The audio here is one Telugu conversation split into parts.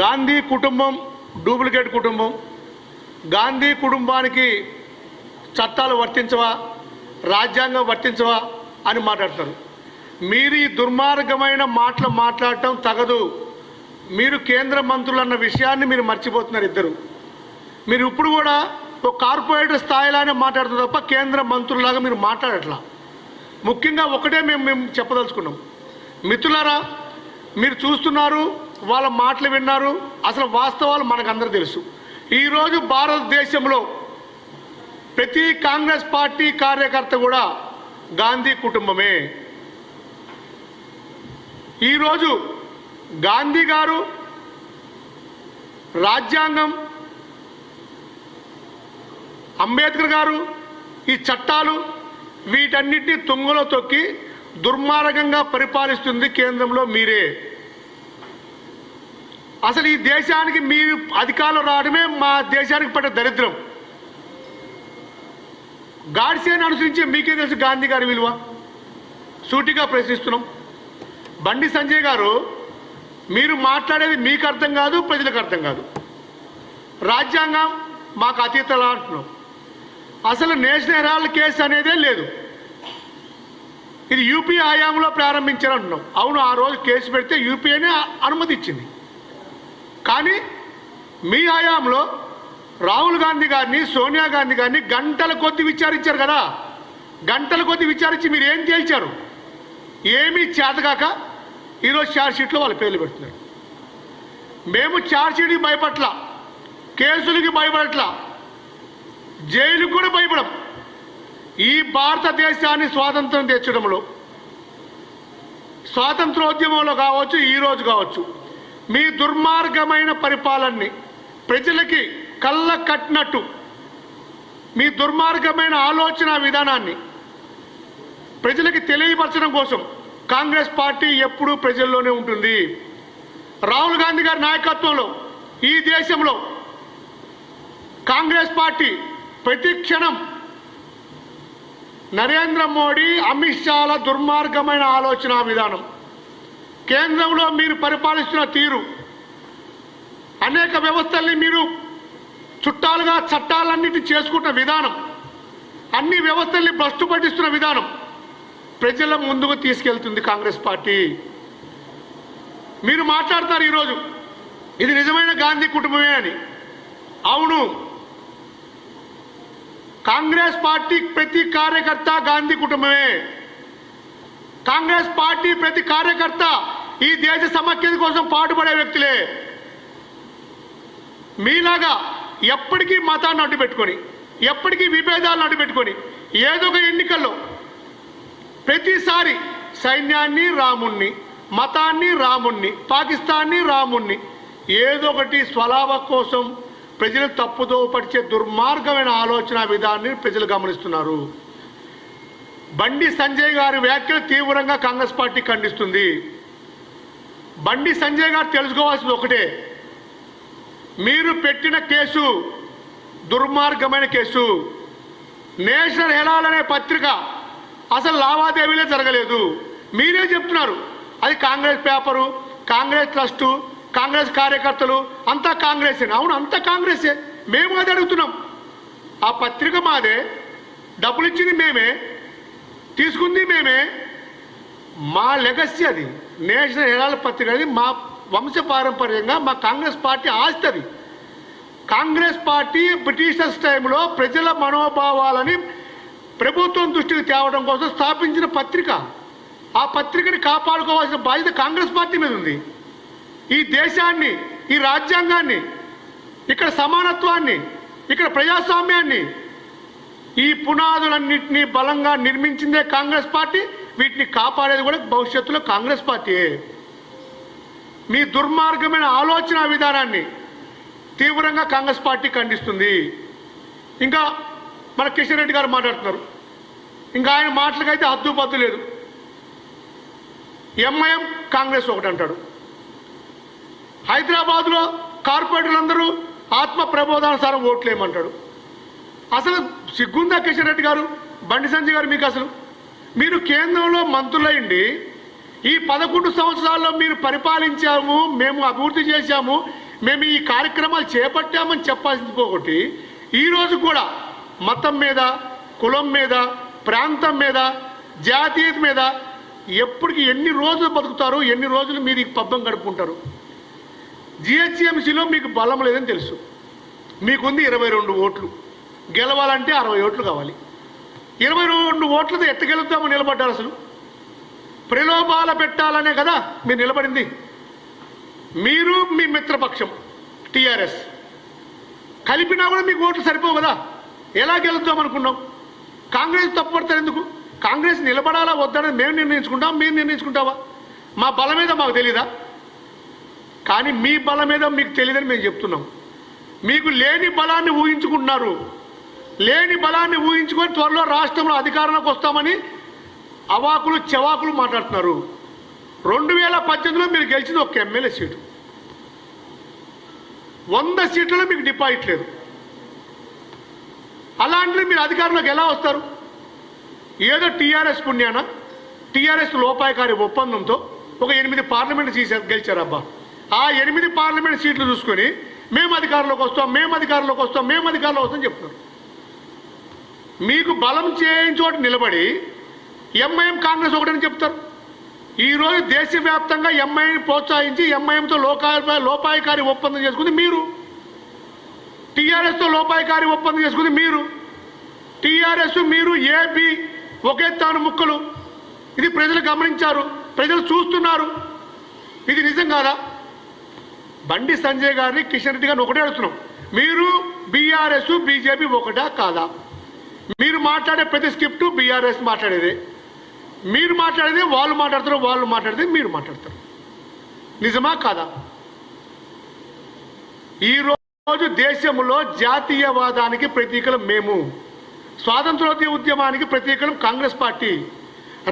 గాంధీ కుటుంబం డూప్లికేట్ కుటుంబం. గాంధీ కుటుంబానికి చట్టాలు వర్తించవా? రాజ్యాంగం వర్తించవా? అని మాట్లాడతారు. మీరు ఈ దుర్మార్గమైన మాటలు మాట్లాడటం తగదు. మీరు కేంద్ర మంత్రులు అన్న విషయాన్ని మీరు మర్చిపోతున్నారు ఇద్దరు. మీరు ఇప్పుడు కూడా ఒక కార్పొరేటర్ స్థాయిలోనే మాట్లాడుతున్నారు తప్ప కేంద్ర మంత్రులాగా మీరు మాట్లాడట్లా. ముఖ్యంగా ఒకటే మేము మేము చెప్పదలుచుకున్నాం. మిత్రులారా మీరు చూస్తున్నారు వాళ్ళ మాటలు విన్నారు. అసలు వాస్తవాలు మనకందరూ తెలుసు. ఈరోజు భారతదేశంలో ప్రతి కాంగ్రెస్ పార్టీ కార్యకర్త కూడా గాంధీ కుటుంబమే. ఈరోజు గాంధీ గారు రాజ్యాంగం అంబేద్కర్ గారు ఈ చట్టాలు వీటన్నిటిని తుంగలో తొక్కి దుర్మార్గంగా పరిపాలిస్తుంది కేంద్రంలో మీరే. అసలు ఈ దేశానికి మీరు అధికారంలో రావడమే మా దేశానికి పడ్డ దరిద్రం. గాడ్సేని అనుసరించి మీకే తెలుసు గాంధీ గారి విలువ. సూటిగా ప్రశ్నిస్తున్నాం. బండి సంజయ్ గారు మీరు మాట్లాడేది మీకు అర్థం కాదు ప్రజలకు అర్థం కాదు. రాజ్యాంగం మాకు అతీతలా అంటున్నాం. అసలు నేషనల్ హెరాల్డ్ కేసు అనేదే లేదు. ఇది యూపీ హయాంలో ప్రారంభించారంటున్నాం. అవును ఆ రోజు కేసు పెడితే యూపీఏనే అనుమతి ఇచ్చింది కానీ మీ హయాంలో రాహుల్ గాంధీ గారిని సోనియా గాంధీ గారిని గంటల కొద్ది విచారించారు కదా. గంటల కొద్ది విచారించి మీరు ఏం తేల్చారు? ఏమీ చేతగాక ఈరోజు ఛార్జ్షీట్లో వాళ్ళు వాళ్ళ పేర్లు పెడుతున్నారు. మేము ఛార్జ్షీట్కి భయపట్ల కేసులకి భయపడట్ల జైలుకు కూడా భయపడం. ఈ భారతదేశాన్ని స్వాతంత్రం తెచ్చడంలో స్వాతంత్రోద్యమంలో కావచ్చు ఈరోజు కావచ్చు మీ దుర్మార్గమైన పరిపాలనని ప్రజలకి కళ్ళ కట్టినట్టు మీ దుర్మార్గమైన ఆలోచన విధానాన్ని ప్రజలకి తెలియపరచడం కోసం కాంగ్రెస్ పార్టీ ఎప్పుడూ ప్రజల్లోనే ఉంటుంది. రాహుల్ గాంధీ గారి నాయకత్వంలో ఈ దేశంలో కాంగ్రెస్ పార్టీ ప్రతి క్షణం నరేంద్ర మోడీ అమిత్ షాల దుర్మార్గమైన ఆలోచన విధానం. కేంద్రంలో మీరు పరిపాలిస్తున్న తీరు. అనేక వ్యవస్థల్ని మీరు చుట్టాలుగా చట్టాలన్నింటినీ చేసుకుంటున్న విధానం. అన్ని వ్యవస్థల్ని భ్రష్టు పట్టిస్తున్న విధానం. ప్రజల ముందుకు తీసుకెళ్తుంది కాంగ్రెస్ పార్టీ. మీరు మాట్లాడతారు ఈరోజు. ఇది నిజమైన గాంధీ కుటుంబమే అని. అవును. కాంగ్రెస్ పార్టీ ప్రతి కార్యకర్త గాంధీ కుటుంబమే. కాంగ్రెస్ పార్టీ ప్రతి కార్యకర్త ఈ దేశ సమైక్యత కోసం పాటుపడే వ్యక్తులే. మీలాగా ఎప్పటికీ మతాన్ని అడ్డు పెట్టుకొని ఎప్పటికీ విభేదాలను అడ్డు పెట్టుకొని ఏదో ఒక ఎన్నికల్లో ప్రతిసారి సైన్యాన్ని రాముణ్ణి మతాన్ని రాముణ్ణి పాకిస్తాన్ని రాముణ్ణి ఏదో ఒకటి స్వలాభ కోసం ప్రజలు తప్పుదో పడిచే దుర్మార్గమైన ఆలోచన విధాన్ని ప్రజలు గమనిస్తున్నారు. బండి సంజయ్ గారి వ్యాఖ్యలు తీవ్రంగా కాంగ్రెస్ పార్టీ ఖండిస్తుంది. బండి సంజయ్ గారు తెలుసుకోవాల్సింది ఒకటే. మీరు పెట్టిన కేసు దుర్మార్గమైన కేసు. నేషనల్ హెరాల్డ్ అనే పత్రిక అసలు లావాదేవీలే జరగలేదు. మీరే చెప్తున్నారు. అది Congress paper Congress trust Congress కార్యకర్తలు అంతా కాంగ్రెసే అవును అంతా కాంగ్రెసే. మేము అది అడుగుతున్నాం. ఆ పత్రిక మాదే. డబ్బులు ఇచ్చింది మేమే. తీసుకుంది మేమే. మా లెగసీ అది. నేషనల్ హెరాల్డ్ పత్రిక అది. మా వంశ పారంపర్యంగా మా కాంగ్రెస్ పార్టీ ఆస్తి అది. కాంగ్రెస్ పార్టీ బ్రిటిషర్స్ టైంలో ప్రజల మనోభావాలని ప్రభుత్వం దృష్టికి తేవడం కోసం స్థాపించిన పత్రిక. ఆ పత్రికని కాపాడుకోవాల్సిన బాధ్యత కాంగ్రెస్ పార్టీ మీద ఉంది. ఈ దేశాన్ని ఈ రాజ్యాంగాన్ని ఇక్కడ సమానత్వాన్ని ఇక్కడ ప్రజాస్వామ్యాన్ని ఈ పునాదులన్నింటినీ బలంగా నిర్మించిందే కాంగ్రెస్ పార్టీ వీటిని కాపాడేది కూడా భవిష్యత్తులో కాంగ్రెస్ పార్టీయే మీ దుర్మార్గమైన ఆలోచన విధానాన్ని తీవ్రంగా కాంగ్రెస్ పార్టీ ఖండిస్తుంది. ఇంకా మన కిషన్ రెడ్డి గారు మాట్లాడుతున్నారు. ఇంకా ఆయన మాటలకైతే హద్దు పద్దు లేదు. ఎంఐఎం కాంగ్రెస్ ఒకటి అంటాడు. హైదరాబాద్లో కార్పొరేటర్లందరూ ఆత్మ ప్రబోధానుసారం ఓట్లేయమంటాడు. అసలు సిగ్గుందా కిషన్ రెడ్డి గారు? బండి సంజయ్ గారు మీకు అసలు? మీరు కేంద్రంలో మంత్రులయ్యండి. ఈ పదకొండు సంవత్సరాల్లో మీరు పరిపాలించాము మేము అభివృద్ధి చేశాము మేము ఈ కార్యక్రమాలు చేపట్టామని చెప్పాల్సింది పోగొట్టి ఈరోజు కూడా మతం మీద కులం మీద ప్రాంతం మీద జాతీయత మీద ఎప్పటికి ఎన్ని రోజులు బతుకుతారు ఎన్ని రోజులు మీరు ఈ పబ్బం గడుపుకుంటారు. జిహెచ్ఎంసీలో మీకు బలం లేదని తెలుసు. మీకుంది ఇరవై రెండు ఓట్లు. గెలవాలంటే అరవై ఓట్లు కావాలి. ఇరవై రెండు ఓట్లతో ఎట్ట గెలుద్దామని నిలబడ్డారు అసలు. ప్రలోభాల పెట్టాలనే కదా మీరు నిలబడింది. మీరు మీ మిత్రపక్షం టీఆర్ఎస్. కలిపినా కూడా మీకు ఓట్లు సరిపోవు కదా. ఎలా గెలుద్దాం అనుకున్నాం? కాంగ్రెస్ తప్పుపడతారు ఎందుకు? కాంగ్రెస్ నిలబడాలా వద్దనేది మేము నిర్ణయించుకుంటాం మీరు నిర్ణయించుకుంటావా? మా బలం మీద మాకు తెలీదా? కానీ మీ బలం మీద మీకు తెలియదని మేము చెప్తున్నాం. మీకు లేని బలాన్ని ఊహించుకుంటున్నారు. లేని బలాన్ని ఊహించుకొని త్వరలో రాష్ట్రంలో అధికారంలోకి వస్తామని అవాకులు చెవాకులు మాట్లాడుతున్నారు. రెండు వేల పద్దెనిమిదిలో మీరు గెలిచింది ఒక ఎమ్మెల్యే సీటు. వంద సీట్లలో మీకు డిపాజిట్ లేదు. అలాంటిది మీరు అధికారంలోకి ఎలా వస్తారు? ఏదో టీఆర్ఎస్ పుణ్యాన టీఆర్ఎస్ లోపాయకారి ఒప్పందంతో ఒక ఎనిమిది పార్లమెంట్ సీట్లు గెలిచారబ్బా ఆ ఎనిమిది పార్లమెంట్ సీట్లు చూసుకొని మేము అధికారంలోకి వస్తాం మేము అధికారంలోకి వస్తాం మేము అధికారంలో వస్తాం చెప్తున్నారు. మీకు బలం చేయని చోట నిలబడి ఎంఐఎం కాంగ్రెస్ ఒకటని చెప్తారు. ఈరోజు దేశవ్యాప్తంగా ఎంఐని ప్రోత్సహించి ఎంఐఎంతో లోకా లోపాయకారి ఒప్పందం చేసుకుంది మీరు. టీఆర్ఎస్తో లోపాయకారి ఒప్పందం చేసుకుంది మీరు. టీఆర్ఎస్ మీరు ఏపీ ఒకే తాను ముక్కలు. ఇది ప్రజలు గమనించారు ప్రజలు చూస్తున్నారు. ఇది నిజం కాదా? బండి సంజయ్ గారిని కిషన్ రెడ్డి గారిని ఒకటే అడుగుతున్నాం. మీరు బీఆర్ఎస్ బీజేపీ ఒకటా కాదా? మీరు మాట్లాడే ప్రతి స్క్రిప్ట్ బీఆర్ఎస్ మాట్లాడేది. మీరు మాట్లాడేది వాళ్ళు మాట్లాడతారు వాళ్ళు మాట్లాడితే మీరు మాట్లాడతారు. నిజమా కాదా? ఈ రోజు దేశంలో జాతీయవాదానికి ప్రతీకలు మేము స్వాతంత్రోద్య ఉద్యమానికి ప్రతీకలు కాంగ్రెస్ పార్టీ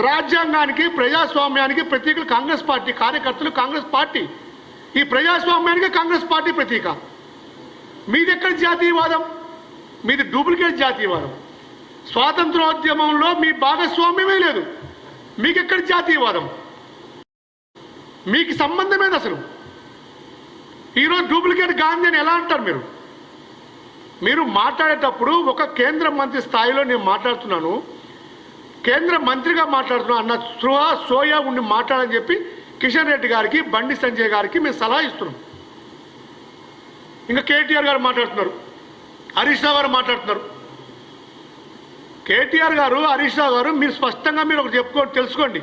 రాజ్యాంగానికి ప్రజాస్వామ్యానికి ప్రతీకలు కాంగ్రెస్ పార్టీ కార్యకర్తలు కాంగ్రెస్ పార్టీ. ఈ ప్రజాస్వామ్యానికి కాంగ్రెస్ పార్టీ ప్రతీక. మీది ఎక్కడ జాతీయవాదం? మీది డూప్లికేట్ జాతీయవాదం. స్వాతంత్రోద్యమంలో మీ భాగస్వామ్యమే లేదు. మీకు ఎక్కడ జాతీయవాదం? మీకు సంబంధమేది అసలు? ఈరోజు డూప్లికేట్ గాంధీ అని ఎలా అంటారు మీరు? మీరు మాట్లాడేటప్పుడు ఒక కేంద్ర మంత్రి స్థాయిలో నేను మాట్లాడుతున్నాను. కేంద్ర మంత్రిగా మాట్లాడుతున్నాను అన్న స్పృహ సోయా ఉండి మాట్లాడని చెప్పి కిషన్ రెడ్డి గారికి బండి సంజయ్ గారికి మేము సలహా ఇస్తున్నాం. ఇంకా కేటీఆర్ గారు మాట్లాడుతున్నారు. హరీష్ రావు గారు మాట్లాడుతున్నారు. కేటీఆర్ గారు హరీష్ రావు గారు మీరు స్పష్టంగా మీరు ఒకటి చెప్పుకో తెలుసుకోండి.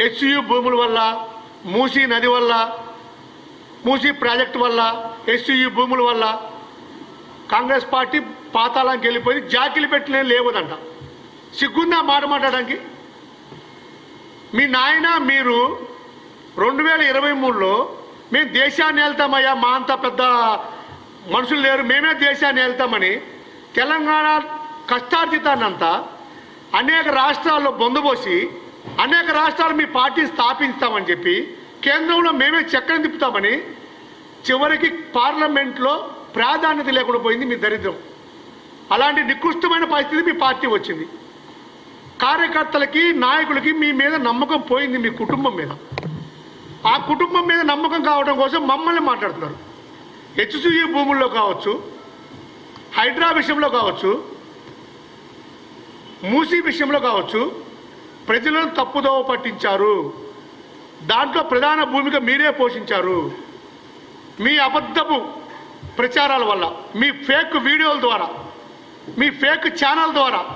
హెచ్యు భూముల వల్ల మూసీ నది వల్ల మూసీ ప్రాజెక్టు వల్ల హెచ్యు భూముల వల్ల కాంగ్రెస్ పార్టీ పాతాళానికి వెళ్ళిపోయి జాకిలు పెట్టిన లేవదంట. సిగ్గుందా మాట మాట్లాడడానికి? మీ నాయన మీరు రెండు వేల ఇరవై మూడులో మేము దేశాన్ని వెళ్తామయ్యా మా అంత పెద్ద మనుషులు లేరు మేమే దేశాన్ని వెళ్తామని తెలంగాణ కష్టార్జితాన్నంతా అనేక రాష్ట్రాల్లో బొందబోసి అనేక రాష్ట్రాలు మీ పార్టీ స్థాపించామని చెప్పి కేంద్రంలో మేమే చక్రం తిప్పుతామని చివరికి పార్లమెంట్లో ప్రాధాన్యత లేకుండా పోయింది మీ దరిద్రం. అలాంటి నికృష్టమైన పరిస్థితి మీ పార్టీ వచ్చింది. కార్యకర్తలకి నాయకులకి మీ మీద నమ్మకం పోయింది మీ కుటుంబం మీద. ఆ కుటుంబం మీద నమ్మకం కావడం కోసం మమ్మల్ని మాట్లాడుతున్నారు. హెచ్సియు భూముల్లో కావచ్చు హైడ్రా విషయంలో కావచ్చు మూసీ విషయంలో కావచ్చు ప్రజలను తప్పుదోవ పట్టించారు. దాంట్లో ప్రధాన భూమిక మీరే పోషించారు. మీ అబద్ధపు ప్రచారాల వల్ల మీ ఫేక్ వీడియోల ద్వారా మీ ఫేక్ ఛానల్ ద్వారా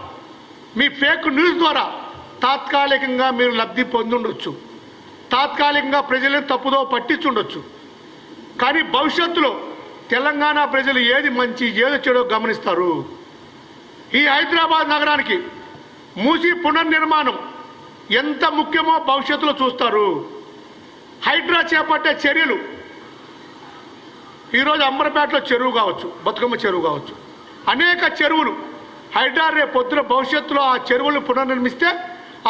మీ ఫేక్ న్యూస్ ద్వారా తాత్కాలికంగా మీరు లబ్ధి పొందుండొచ్చు. తాత్కాలికంగా ప్రజలను తప్పుదో పట్టించుండొచ్చు. కానీ భవిష్యత్తులో తెలంగాణ ప్రజలు ఏది మంచి ఏది చెడో గమనిస్తారు. ఈ హైదరాబాద్ నగరానికి మూసి పునర్నిర్మాణం ఎంత ముఖ్యమో భవిష్యత్తులో చూస్తారు. హైడ్రా చేపట్టే చర్యలు ఈరోజు అంబర్పేటలో చెరువు కావచ్చు బతుకమ్మ చెరువు కావచ్చు. అనేక చెరువులు హైడ్రా రేపు పొద్దున భవిష్యత్తులో ఆ చెరువులు పునర్నిర్మిస్తే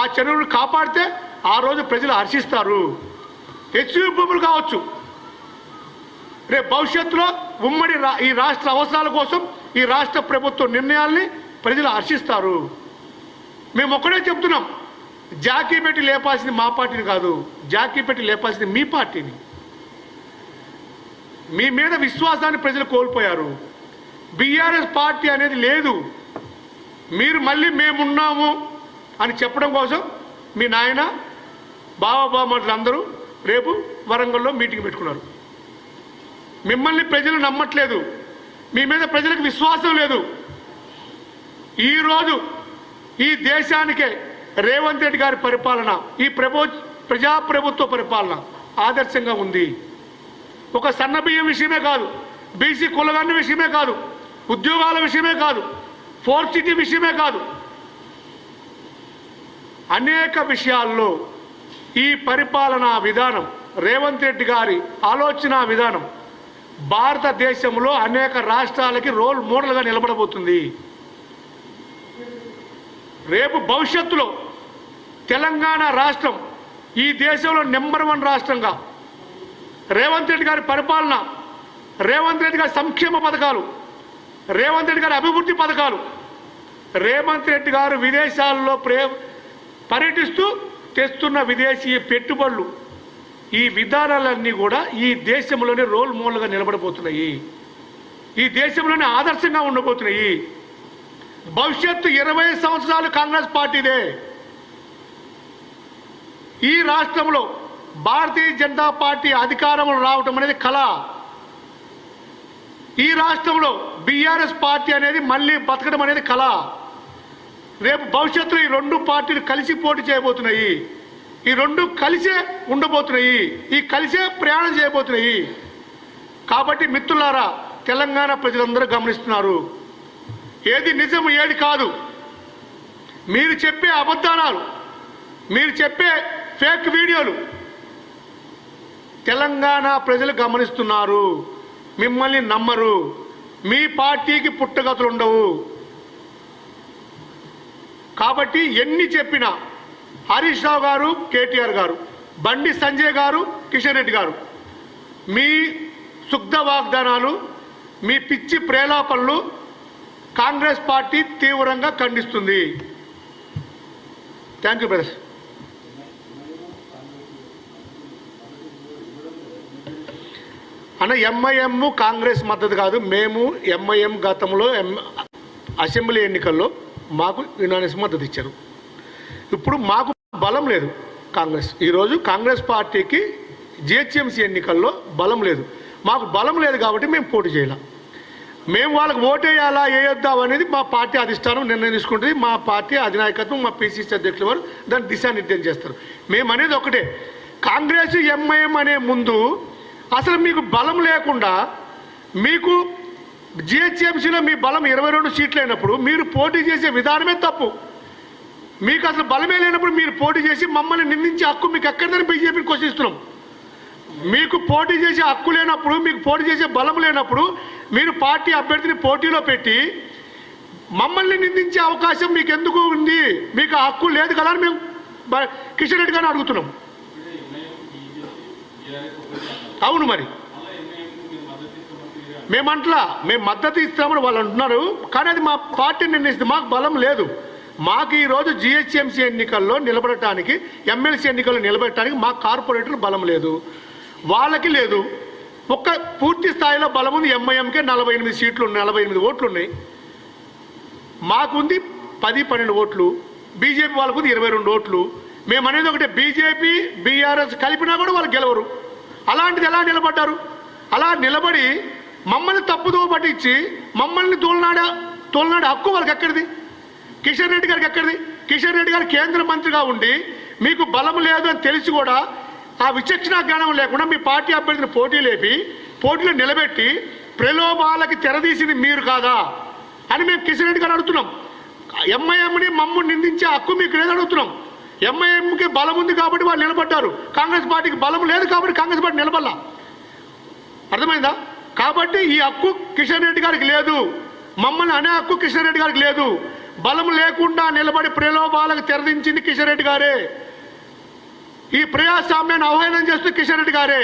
ఆ చెరువులు కాపాడితే ఆ రోజు ప్రజలు హర్షిస్తారు. హెచ్యు భూములు కావచ్చు. రేపు భవిష్యత్తులో ఉమ్మడి రా ఈ రాష్ట్ర అవసరాల కోసం ఈ రాష్ట్ర ప్రభుత్వ నిర్ణయాల్ని ప్రజలు హర్షిస్తారు. మేము ఒక్కడే చెప్తున్నాం జాకీ పెట్టి లేపాల్సింది మా పార్టీని కాదు జాకీ పెట్టి లేపాల్సింది మీ పార్టీని. మీ మీద విశ్వాసాన్ని ప్రజలు కోల్పోయారు. బీఆర్ఎస్ పార్టీ అనేది లేదు. మీరు మళ్ళీ మేమున్నాము అని చెప్పడం కోసం మీ నాయన బావబామట్లు అందరూ రేపు వరంగల్లో మీటింగ్ పెట్టుకున్నారు. మిమ్మల్ని ప్రజలు నమ్మట్లేదు. మీ మీద ప్రజలకు విశ్వాసం లేదు. ఈరోజు ఈ దేశానికే రేవంత్ రెడ్డి గారి పరిపాలన ఈ ప్రభు ప్రజాప్రభుత్వ పరిపాలన ఆదర్శంగా ఉంది. ఒక సన్నబియ్యం విషయమే కాదు బీసీ కులగన్న విషయమే కాదు ఉద్యోగాల విషయమే కాదు ఫోర్ సిటీ విషయమే కాదు. అనేక విషయాల్లో ఈ పరిపాలనా విధానం రేవంత్ రెడ్డి గారి ఆలోచన విధానం భారతదేశంలో అనేక రాష్ట్రాలకి రోల్ మోడల్గా నిలబడబోతుంది. రేపు భవిష్యత్తులో తెలంగాణ రాష్ట్రం ఈ దేశంలో నెంబర్ వన్ రాష్ట్రంగా. రేవంత్ రెడ్డి గారి పరిపాలన రేవంత్ రెడ్డి గారి సంక్షేమ పథకాలు రేవంత్ రెడ్డి గారి అభివృద్ధి పథకాలు రేవంత్ రెడ్డి గారు విదేశాల్లో ప్రే పర్యటిస్తూ తెస్తున్న విదేశీ పెట్టుబడులు. ఈ విధానాలన్నీ కూడా ఈ దేశంలోనే రోల్ మోడల్గా నిలబడబోతున్నాయి. ఈ దేశంలోనే ఆదర్శంగా ఉండబోతున్నాయి. భవిష్యత్తు ఇరవై సంవత్సరాలు కాంగ్రెస్ పార్టీదే. ఈ రాష్ట్రంలో భారతీయ జనతా పార్టీ అధికారంలో రావటం అనేది కళ. ఈ రాష్ట్రంలో బీఆర్ఎస్ పార్టీ అనేది మళ్ళీ బతకడం అనేది కళ. రేపు భవిష్యత్తులో ఈ రెండు పార్టీలు కలిసి పోటీ చేయబోతున్నాయి. ఈ రెండు కలిసే ఉండబోతున్నాయి. ఈ కలిసే ప్రయాణం చేయబోతున్నాయి. కాబట్టి మిత్రులారా తెలంగాణ ప్రజలందరూ గమనిస్తున్నారు. ఏది నిజం ఏది కాదు. మీరు చెప్పే అబద్ధాలు మీరు చెప్పే ఫేక్ వీడియోలు తెలంగాణ ప్రజలు గమనిస్తున్నారు. మిమ్మల్ని నమ్మరు. మీ పార్టీకి పుట్టగతులు ఉండవు. కాబట్టి ఎన్ని చెప్పినా హరీష్ రావు గారు కేటీఆర్ గారు బండి సంజయ్ గారు కిషన్ రెడ్డి గారు మీ శుద్ధ వాగ్దానాలు మీ పిచ్చి ప్రేలాపనలు కాంగ్రెస్ పార్టీ తీవ్రంగా ఖండిస్తుంది. థ్యాంక్ యూ బ్రదర్స్ అన్న ఎంఐఎం కాంగ్రెస్ మద్దతు కాదు. మేము ఎంఐఎం గతంలో ఎం అసెంబ్లీ ఎన్నికల్లో మాకు యునానిస్ మద్దతు ఇచ్చారు. ఇప్పుడు మాకు బలం లేదు కాంగ్రెస్. ఈరోజు కాంగ్రెస్ పార్టీకి జిహెచ్ఎంసీ ఎన్నికల్లో బలం లేదు. మాకు బలం లేదు కాబట్టి మేము పోటీ చేయలేం. మేము వాళ్ళకి ఓటేయాలా వేయొద్దాం అనేది మా పార్టీ అధిష్టానం నిర్ణయం తీసుకుంటుంది. మా పార్టీ అధినాయకత్వం మా పిసిసి అధ్యక్షుల వారు దాన్ని దిశానిర్దేశం చేస్తారు. మేము అనేది ఒకటే. కాంగ్రెస్ ఎంఐఎం అనే ముందు అసలు మీకు బలం లేకుండా మీకు జిహెచ్ఎంసీలో మీ బలం ఇరవై రెండు సీట్లు అయినప్పుడు మీరు పోటీ చేసే విధానమే తప్పు. మీకు అసలు బలమే లేనప్పుడు మీరు పోటీ చేసి మమ్మల్ని నిందించే హక్కు మీకు ఎక్కడిదని బీజేపీని క్వశ్చిస్తున్నాం మీకు పోటీ చేసే హక్కు లేనప్పుడు మీకు పోటీ చేసే బలం లేనప్పుడు మీరు పార్టీ అభ్యర్థిని పోటీలో పెట్టి మమ్మల్ని నిందించే అవకాశం మీకు ఎందుకు ఉంది? మీకు ఆ హక్కు లేదు కదా అని మేము కిషన్ రెడ్డి గారిని అడుగుతున్నాం. అవును మరి. మేమంట్లా మేము మద్దతు ఇస్తామని వాళ్ళు అంటున్నారు కానీ అది మా పార్టీ నిర్ణయిస్తుంది. మాకు బలం లేదు. మాకు ఈరోజు జిహెచ్ఎంసీ ఎన్నికల్లో నిలబడటానికి ఎమ్మెల్సీ ఎన్నికల్లో నిలబడటానికి మా కార్పొరేటర్లు బలం లేదు. వాళ్ళకి లేదు. ఒక్క పూర్తి స్థాయిలో బలం ఉంది. ఎంఐఎంకే నలభై ఎనిమిది సీట్లు ఉన్నాయి. నలభై ఎనిమిది ఓట్లు ఉన్నాయి. మాకుంది పది పన్నెండు ఓట్లు. బీజేపీ వాళ్ళకుంది ఇరవై రెండు ఓట్లు. మేము అనేది ఒకటే బీజేపీ బీఆర్ఎస్ కలిపినా కూడా వాళ్ళు గెలవరు. అలాంటిది ఎలా నిలబడ్డారు? అలా నిలబడి మమ్మల్ని తప్పుదో పట్టించి మమ్మల్ని తోలనాడ తోలనాడే హక్కు వాళ్ళకి ఎక్కడిది? కిషన్ రెడ్డి గారికి ఎక్కడిది? కిషన్ రెడ్డి గారు కేంద్ర మంత్రిగా ఉండి మీకు బలం లేదు అని తెలిసి కూడా ఆ విచక్షణ జ్ఞానం లేకుండా మీ పార్టీ అభ్యర్థిని పోటీ లేపి పోటీలో నిలబెట్టి ప్రలోభాలకి తెరదీసింది మీరు కాదా అని మేము కిషన్ రెడ్డి గారు అడుగుతున్నాం. ఎంఐఎంని మమ్మల్ని నిందించే హక్కు మీకు లేదు అడుగుతున్నాం. ఎంఐఎంకి బలం ఉంది కాబట్టి వాళ్ళు నిలబడ్డారు. కాంగ్రెస్ పార్టీకి బలం లేదు కాబట్టి కాంగ్రెస్ పార్టీ నిలబడలా. అర్థమైందా? కాబట్టి ఈ హక్కు కిషన్ రెడ్డి గారికి లేదు. మమ్మల్ని అనే హక్కు కిషన్ రెడ్డి గారికి లేదు. బలం లేకుండా నిలబడి ప్రలోభాలకు తెరదించింది కిషన్ రెడ్డి గారే. ఈ ప్రజాస్వామ్యాన్ని అవహేళన చేస్తూ కిషన్ రెడ్డి గారే.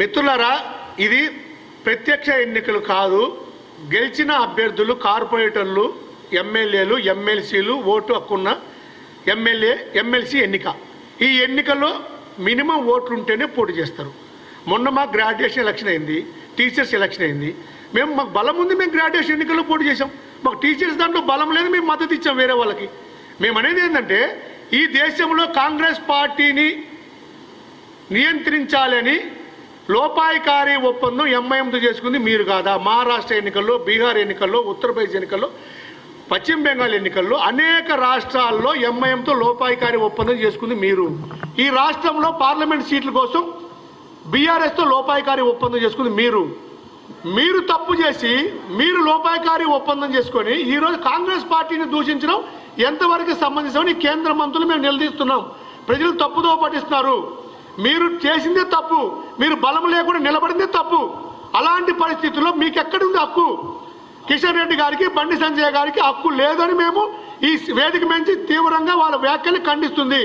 మిత్రులరా ఇది ప్రత్యక్ష ఎన్నికలు కాదు గెలిచిన అభ్యర్థులు కార్పొరేటర్లు ఎమ్మెల్యేలు ఎమ్మెల్సీలు ఓటు హక్కున్న ఎమ్మెల్యే ఎమ్మెల్సీ ఎన్నిక. ఈ ఎన్నికల్లో మినిమం ఓట్లు ఉంటేనే పోటీ చేస్తారు. మొన్న మాకు గ్రాడ్యుయేషన్ ఎలక్షన్ అయింది టీచర్స్ ఎలక్షన్ అయింది. మేము మాకు బలం ఉంది మేము గ్రాడ్యుయేషన్ ఎన్నికల్లో పోటీ చేసాం మాకు టీచర్స్ దాంట్లో బలం లేదు మేము మద్దతు ఇచ్చాం వేరే వాళ్ళకి. మేము అనేది ఏంటంటే ఈ దేశంలో కాంగ్రెస్ పార్టీని నియంత్రించాలని లోపాయికారి ఒప్పందం ఎంఐఎంతో చేసుకుంది మీరు కాదా? మహారాష్ట్ర ఎన్నికల్లో బీహార్ ఎన్నికల్లో ఉత్తరప్రదేశ్ ఎన్నికల్లో పశ్చిమ బెంగాల్ ఎన్నికల్లో అనేక రాష్ట్రాల్లో ఎంఐఎంతో లోపాయికారి ఒప్పందం చేసుకుంది మీరు. ఈ రాష్ట్రంలో పార్లమెంట్ సీట్ల కోసం బీఆర్ఎస్తో లోపాయికారి ఒప్పందం చేసుకుంది మీరు. మీరు తప్పు చేసి మీరు లోపాయకారి ఒప్పందం చేసుకొని ఈరోజు కాంగ్రెస్ పార్టీని దూషించడం ఎంతవరకు సంబంధించమని కేంద్ర మంత్రులు మేము నిలదీస్తున్నాం. ప్రజలు తప్పుదో పట్టిస్తున్నారు. మీరు చేసిందే తప్పు. మీరు బలం లేకుండా నిలబడిందే తప్పు. అలాంటి పరిస్థితుల్లో మీకు ఎక్కడుంది హక్కు? కిషన్ రెడ్డి గారికి బండి సంజయ్ గారికి హక్కు లేదని మేము ఈ వేదిక నుంచి తీవ్రంగా వాళ్ళ వ్యాఖ్యలు ఖండిస్తుంది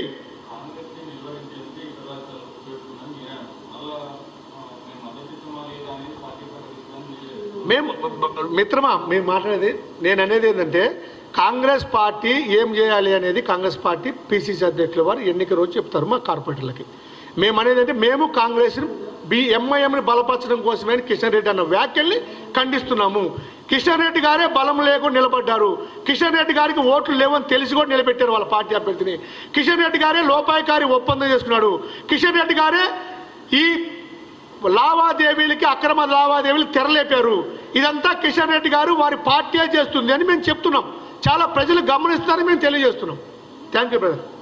కాంగ్రెస్ని నిర్వహించేసి ఇతర రాష్ట్రాలకు చేసుకున్నాను నేను మళ్ళా ఆ, మేము మద్దతు ఇస్తున్నామా లేదా అనేది పార్టీ ప్రకటిస్తామని మేము మిత్రమా మేము మాట్లాడేది? నేను అనేది ఏంటంటే కాంగ్రెస్ పార్టీ ఏం చేయాలి అనేది కాంగ్రెస్ పార్టీ పిసిసి అధ్యక్షుల వారు ఎన్నిక రోజు చెప్తారు మా కార్పొరేటర్లకి. మేము అనేది అంటే మేము కాంగ్రెస్ని బిఎంఐఎంని బలపరచడం కోసమే కిషన్ రెడ్డి అన్న వ్యాఖ్యల్ని ఖండిస్తున్నాము. కిషన్ రెడ్డి గారే బలం లేకుండా నిలబడ్డారు. కిషన్ రెడ్డి గారికి ఓట్లు లేవని తెలిసి కూడా నిలబెట్టారు వాళ్ళ పార్టీ అభ్యర్థిని. కిషన్ రెడ్డి గారే లోపాయకారి ఒప్పందం చేసుకున్నాడు. కిషన్ రెడ్డి గారే ఈ లావాదేవీలకి అక్రమ లావాదేవీలు తెరలేపారు. ఇదంతా కిషన్ రెడ్డి గారు వారి పార్టీ చేస్తుంది అని మేము చెప్తున్నాం. చాలా ప్రజలు గమనిస్తారని మేము తెలియజేస్తున్నాం. Thank you brother